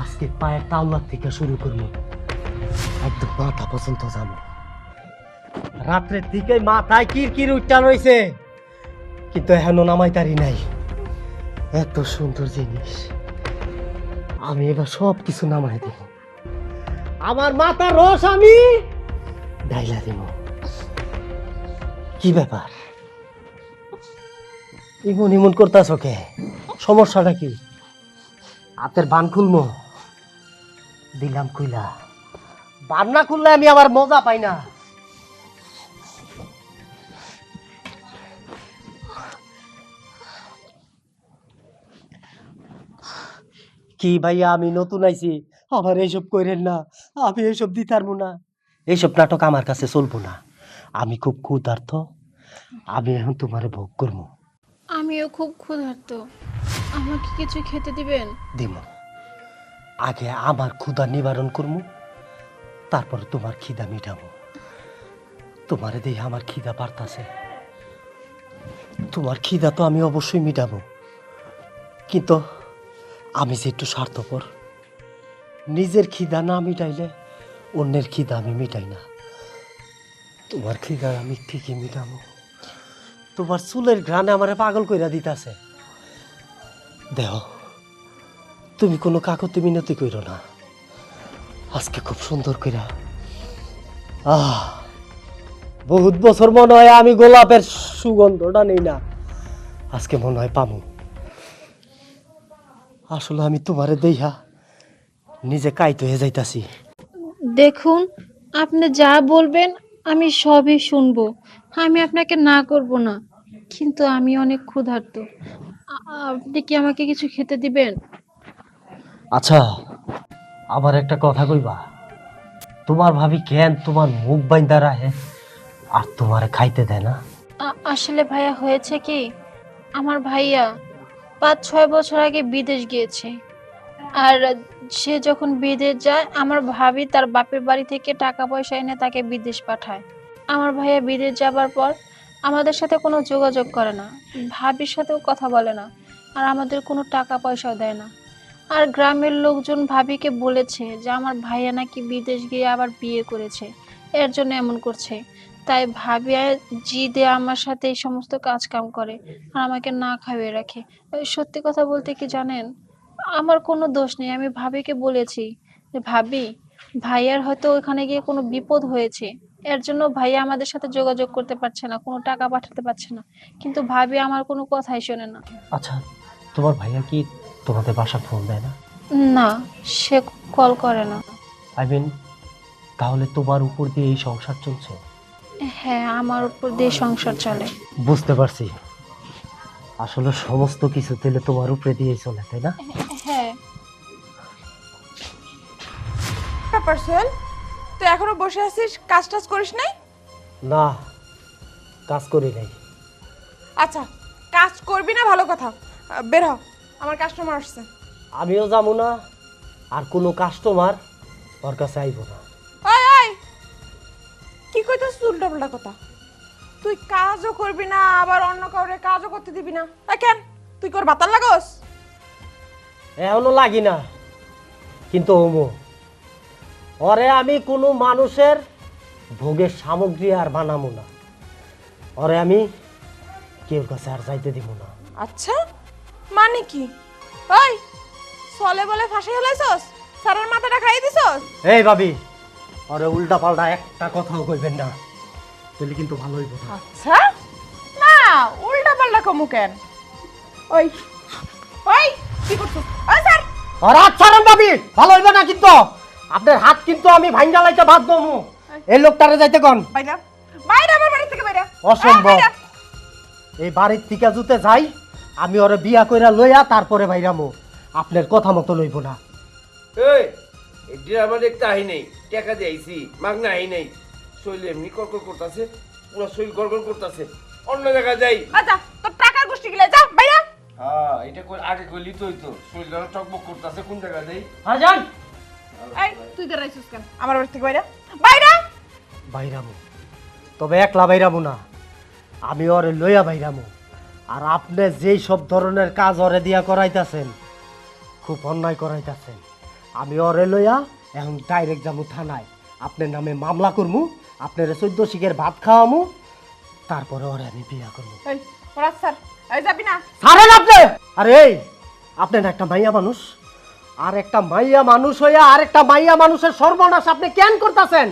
আজকে পায়ের তাওলার থেকে শুরু করব। একদম মাথা পর্যন্ত যাব। রাত্রের দিকে মাথায় কিরকির উঠটা রয়েছে কিন্তু এখনও নামাই তারি নাই। এত সুন্দর জিনিস। আমি এবার সব কিছু নামাই দেব। আমার মাথা রস আমি ডাইলা দেব। কি ব্যাপার? ইমন ইমন করতেছ কে? সমস্যাটা কি? হাতের বান খুলবো? দিলাম খুইলা বান না খুললে আমি আবার মজা পাই না। কি ভাইয়া আমি নতুন আইছি। আমার এইসব কইরেন না। আমি এইসব দিতারবো না। এইসব নাটক আমার কাছে চলবো না। আমি খুব ক্ষুধার্থ আমি এখন তোমারে ভোগ করব। আমিও খুব ক্ষুধার্ত। আমাকে কিছু খেতে দিবেন? দিব আগে আমার ক্ষুধা নিবারণ করব তারপর তোমার খিদা মিটাবো। তোমারে দেহে আমার খিদা বাড়তাছে। তোমার খিদা তো আমি অবশ্যই মিটাবো। কিন্তু আমি যে একটু স্বার্থপর, নিজের খিদা না মিটাইলে অন্যের খিদা আমি মিটাই না। তোমার খিদা আমি ঠিকই মিটাবো। তোমার চুলের ঘ্রাণে আমার পাগল কইরা দিতাছে। দেহ তুমি কোনো কাকতি মিনতি কইরো না। আজকে খুব সুন্দর কইরা। আহ, বহুত বছর মনে হয় আমি গোলাপের সুগন্ধটা নেই না। আজকে মনে হয় পামু। আসলে আমি তোমারে দেইহা নিজে কাইতে হয়ে যাইতাছি। দেখুন, আপনি যা বলবেন আমি সবই শুনব। আমি আপনাকে না করব না, কিন্তু আমি অনেক ক্ষুধার্ত। আপনি কি আমাকে কিছু খেতে দিবেন? আচ্ছা আবার একটা কথা কইবা। তোমার ভাবি কেন তোমার মুখ বাইন্দা রাহে আর তোমারে খাইতে দেয় না? আসলে ভাইয়া হয়েছে কি, আমার ভাইয়া পাঁচ, ছয় বছর আগে বিদেশ গিয়েছে। আর সে যখন বিদেশ যায়, আমার ভাবি তার বাপের বাড়ি থেকে টাকা পয়সা এনে তাকে বিদেশ পাঠায়। আমার ভাইয়া বিদেশ যাবার পর আমাদের সাথে কোনো যোগাযোগ করে না, ভাবির সাথেও কথা বলে না, আর আমাদের কোনো টাকা পয়সাও দেয় না। আর গ্রামের লোকজন ভাবিকে বলেছে যে, আমার ভাইয়া নাকি বিদেশ গিয়ে আবার বিয়ে করেছে। এর জন্য এমন করছে। তাই ভাবিয়া জিদে আমার সাথে এই সমস্ত কাজ কাম করে আর আমাকে না খাইয়ে রাখে। সত্যি কথা বলতে কি জানেন? আমার কোনো দোষ নেই। আমি ভাবিকে বলেছি যে, ভাবি, ভাইয়ার হয়তো ওখানে গিয়ে কোনো বিপদ হয়েছে। এর জন্য ভাইয়া আমাদের সাথে যোগাযোগ করতে পারছে না, কোনো টাকা পাঠাতে পারছে না। কিন্তু ভাবি আমার কোনো কথাই শোনে না। আচ্ছা তোমার ভাইয়া কি তোমাদের বাসা ফোন দেয় না? না সে কল করে না। আই মিন তাহলে তোমার উপর দিয়ে এই সংসার চলছে? হ্যাঁ আমার উপর দিয়ে সংসার চলে। বুঝতে পারছি। আসলে সমস্ত কিছু দিলে তোমার উপরে দিয়ে চলে তাই না? হ্যাঁ। ব্যাপার সোহেল তুই এখনও বসে আছিস? কাজ টাজ করিস নাই? না কাজ করি নাই। আচ্ছা কাজ করবি না? ভালো কথা। বের হ। আমার কাস্টমার আসছে। আমিও যাব না আর কোনো কাস্টমার ওর কাছে আইব না। ওই ওই কি কইতাছ উল্টা পাল্টা কথা? তুই কাজও করবি না আবার অন্য কাউরে কাজও করতে দিবি না। এ কেন? তুই কর বাতাল লাগোস? এখনও লাগি না কিন্তু ওমো ওরে আমি কোনো মানুষের ভোগের সামগ্রী আর বানাবো না। ওরে আমি কেউ কাছে আর যাইতে দিব না। আচ্ছা? মানে কি? ওই সলে বলে ফাঁসি হেলাইছস? স্যারের মাথাটা খাইয়ে দিছস? এই ভাবি ওরে উল্টা পাল্টা একটা কথাও কইবেন না। তাহলে কিন্তু ভালো হইব আচ্ছা? না উল্টা পাল্টা কমু কেন? ওই ওই কি করছ ওই স্যার! আর আচ্ছা ভাবি ভালো হইব না কিন্তু। আপনার হাত কিন্তু আমি ভাঙ্গা লাইতে বাদ দমু এই লোকটারে যাইতে কোন। বাইরা বাইরে আমার বাড়ি থেকে বাইরা। অসম্ভব। এই, এই বাড়ির থেকে জুতে যাই আমি ওরে বিয়া কইরা লইয়া তারপরে ভাইরামু আপনার কথা মতো লইব না। এই ড্রামা দেখতে আহি নেই টাকা দিয়ে আইছি মাগনা আহি নেই। শৈল এমনি কড়কড় করতেছে পুরো শৈল গড়গড় করতেছে। অন্য জায়গায় যাই। আচ্ছা তোর টাকার গোষ্ঠী গিলা যা বাইরা হ্যাঁ এটা কই আগে কইলি তো হইতো শৈল গড় টকবক করতেছে কোন জায়গায় যাই? হাজান এই তুই দাঁড়াইছিস কেন? আমার বাড়ি থেকে বাইরা? বাইরা বাইরামু তবে একলা বাইরামু না। আমি ওরে লইয়া বাইরামু আর আপনি যেই সব ধরনের কাজ ওরে দিয়া করাইতাছেন খুব অন্যায় করাইতাছেন। আমি ওরে লইয়া এখন ডাইরেক্ট যাব থানায়। আপনার নামে মামলা করমু আপনার চোদ্দ শিখের ভাত খাওয়ামু তারপরে ওরে আমি বিয়া করব এই ওরা স্যার এই যাবি না? ছাড়েন আপনি! আরে এই আপনার একটা মাইয়া মানুষ? আর একটা মাইয়া মানুষ হইয়া আর একটা মাইয়া মানুষের সর্বনাশ আপনি কেন করতেছেন?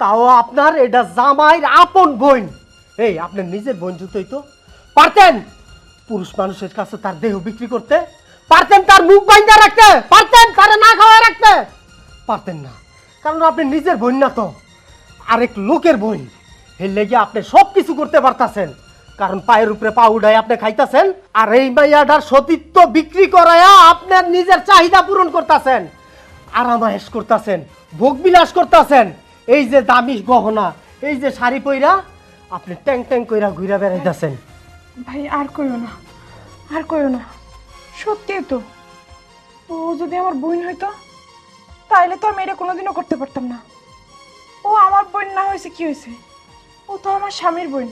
তাও আপনার এটা জামাইর আপন বোন। এই আপনার নিজের বোন জুতোই তো। পারতেন? পুরুষ মানুষের কাছে তার দেহ বিক্রি করতে পারতেন, তার মুখ বাইন্দা রাখতে পারতেন, তারে না খাওয়া রাখতে? পারতেন না। কারণ আপনি নিজের বোন না তো। আরেক লোকের বোন। এর লেগে আপনি সব কিছু করতে পারতাছেন। কারণ পায়ের উপরে পা উঠায় আপনি খাইতাছেন, আর এই মাইয়াটার সতীত্ব বিক্রি করায়া আপনার নিজের চাহিদা পূরণ করতেছেন। আরামায়েশ করতেছেন ভোগ বিলাস করতেছেন। এই যে দামি গহনা, এই যে শাড়ি পইরা আপনি ট্যাং ট্যাং কইরা ঘুরে বেড়াইতেছেন। ভাই, আর কইও না, আর কইও না। সত্যি তো, ও যদি আমার বোন হইতো, তাইলে তো আমি এটা কোনোদিনও করতে পারতাম না। ও আমার বোন না হয়েছে কি হয়েছে? ও তো আমার স্বামীর বোন।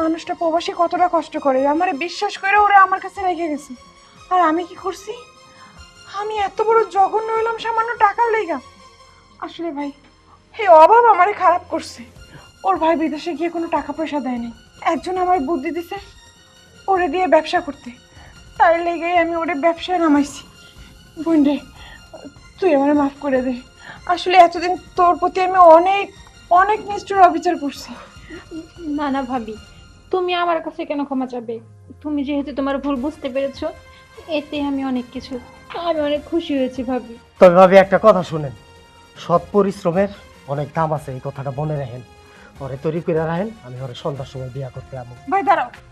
মানুষটা প্রবাসী কতটা কষ্ট করে, আমার বিশ্বাস করে ওরা আমার কাছে রেখে গেছে। আর আমি কি করছি? আমি এত বড় জঘন্য হইলাম সামান্য টাকার লেগা। আসলে ভাই এই অভাব আমারে খারাপ করছে। ওর ভাই বিদেশে গিয়ে কোনো টাকা পয়সা দেয়নি। একজন আমার বুদ্ধি দিছে ওরে দিয়ে ব্যবসা করতে। তাই লেগে আমি ওরে ব্যবসায় নামাইছি। বোন রে তুই আমার মাফ করে দে। আসলে এতদিন তোর প্রতি আমি অনেক অনেক নিষ্ঠুর অবিচার করছি। না না ভাবি তুমি আমার কাছে কেন ক্ষমা চাবে? তুমি যেহেতু তোমার ভুল বুঝতে পেরেছ এতে আমি অনেক কিছু আমি অনেক খুশি হয়েছি ভাবি। তবে ভাবি একটা কথা শুনেন। সৎ পরিশ্রমের অনেক দাম আছে এই কথাটা মনে রাখেন। ওরে তৈরি করে রাখেন আমি ওরে সন্ধ্যার সময় বিয়া করতে আমো ভাই দাঁড়াও।